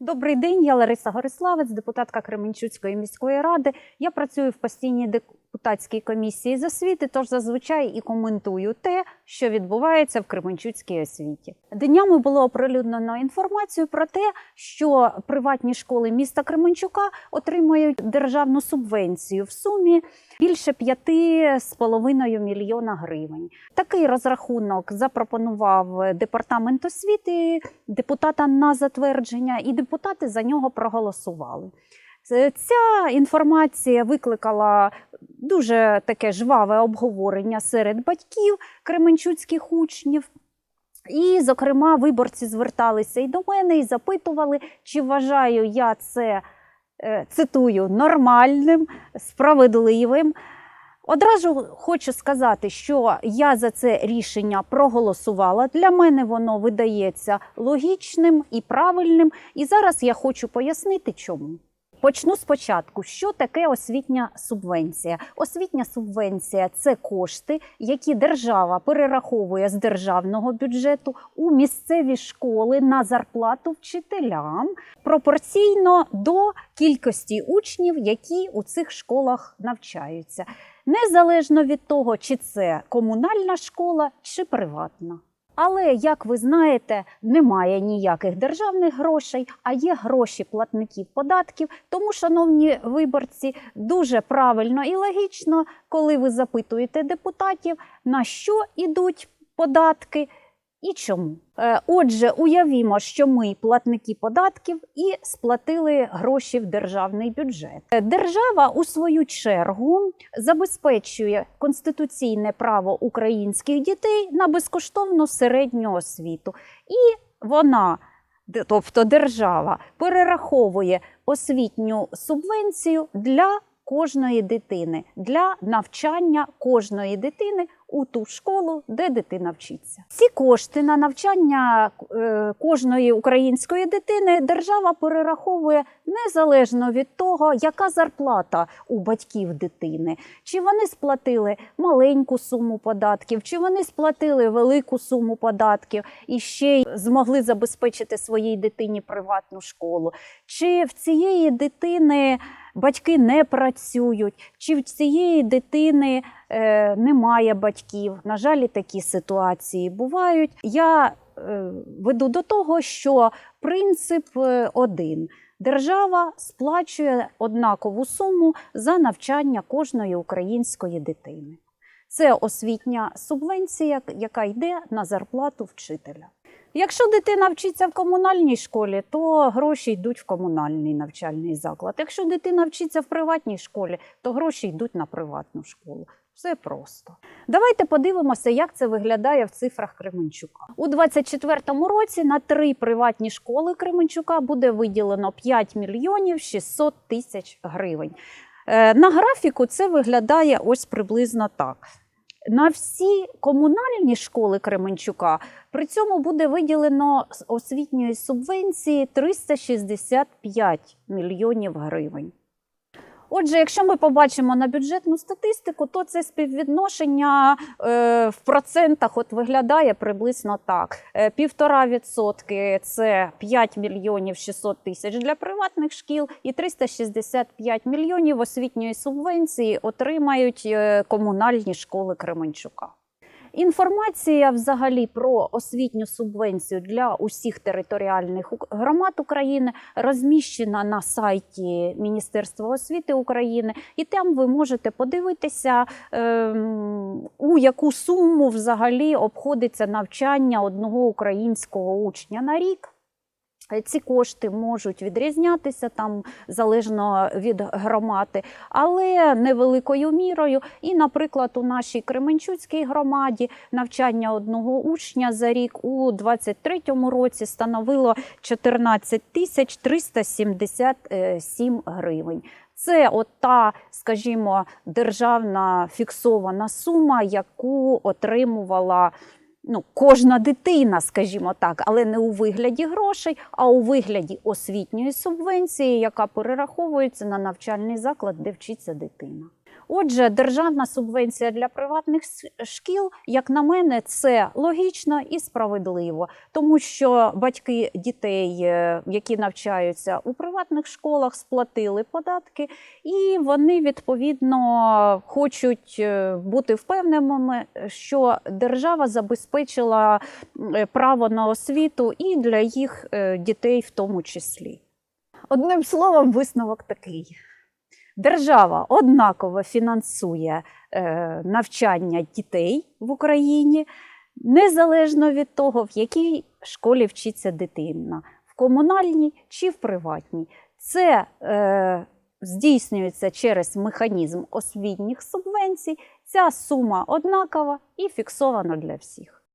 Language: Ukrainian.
Добрий день, я Лариса Гориславець, депутатка Кременчуцької міської ради. Я працюю в постійній депутатській комісії з освіти, тож зазвичай і коментую те, що відбувається в Кременчуцькій освіті. Днями було оприлюднено інформацію про те, що приватні школи міста Кременчука отримують державну субвенцію в сумі більше 5,5 мільйона гривень. Такий розрахунок запропонував департамент освіти депутатам на затвердження, і депутати за нього проголосували. Це- Ця інформація викликала дуже таке жваве обговорення серед батьків кременчуцьких учнів. І, зокрема, виборці зверталися і до мене і запитували, чи вважаю я це, е, цитую, нормальним, справедливим. Одразу хочу сказати, що я за це рішення проголосувала. Для мене воно видається логічним і правильним. І зараз я хочу пояснити, чому. Почну спочатку, що таке освітня субвенція. Освітня субвенція це кошти, які держава перераховує з державного бюджету у місцеві школи на зарплату вчителям пропорційно до кількості учнів, які у цих школах навчаються, незалежно від того, чи це комунальна школа чи приватна. Але, як ви знаєте, немає ніяких державних грошей, а є гроші платників податків. Тому, шановні виборці, дуже правильно і логічно, коли ви запитуєте депутатів, на що йдуть податки і чому. Е, Отже, уявімо, що ми, платники податків, і сплатили гроші в державний бюджет. Е, Держава, у свою чергу, забезпечує конституційне право українських дітей на безкоштовну середню освіту. І вона, тобто держава, перераховує освітню субвенцію для кожної дитини, для навчання кожної дитини у ту школу, де дитина вчиться. Ці кошти на навчання е, кожної української дитини держава перераховує незалежно від того, яка зарплата у батьків дитини, чи вони сплатили маленьку суму податків, чи вони сплатили велику суму податків і ще й змогли забезпечити своїй дитині приватну школу, чи в цієї дитини батьки не працюють, чи в цієї дитини немає батьків. На жаль, такі ситуації бувають. Я е, веду до того, що принцип е, один. Держава сплачує однакову суму за навчання кожної української дитини. Це освітня субвенція, яка йде на зарплату вчителя. Якщо дитина вчиться в комунальній школі, то гроші йдуть в комунальний навчальний заклад. Якщо дитина вчиться в приватній школі, то гроші йдуть на приватну школу. Все просто. Давайте подивимося, як це виглядає в цифрах Кременчука. У 2024 році на три приватні школи Кременчука буде виділено 5 мільйонів 600 тисяч гривень. Е, На графіку це виглядає ось приблизно так. На всі комунальні школи Кременчука при цьому буде виділено з освітньої субвенції 365 мільйонів гривень. Отже, якщо ми побачимо на бюджетну статистику, то це співвідношення е, в процентах от виглядає приблизно так: Е, півтора відсотки це 5 мільйонів 600 тисяч для приватних шкіл, і 365 мільйонів освітньої субвенції отримають е, комунальні школи Кременчука. Інформація взагалі про освітню субвенцію для усіх територіальних громад України розміщена на сайті Міністерства освіти України, і там ви можете подивитися, ем, у яку суму взагалі обходиться навчання одного українського учня на рік. Ці кошти можуть відрізнятися там залежно від громади, але невеликою мірою. І, наприклад, у нашій Кременчуцькій громаді навчання одного учня за рік у 2023 році становило 14 тисяч 377 гривень. Це от та, скажімо, державна фіксована сума, яку отримувала ну, кожна дитина, скажімо так, але не у вигляді грошей, а у вигляді освітньої субвенції, яка перераховується на навчальний заклад, де вчиться дитина. Отже, державна субвенція для приватних шкіл, як на мене, це логічно і справедливо, тому що батьки дітей, е, які навчаються у приватних школах, сплатили податки, і вони відповідно хочуть е, бути впевненими, що держава забезпечила е, право на освіту і для їх дітей в тому числі. Одним словом, висновок такий. Держава однаково фінансує е, навчання дітей в Україні, незалежно від того, в якій школі вчиться дитина, в комунальній чи в приватній. Це е, здійснюється через механізм освітніх субвенцій. Ця сума однакова і фіксована для всіх.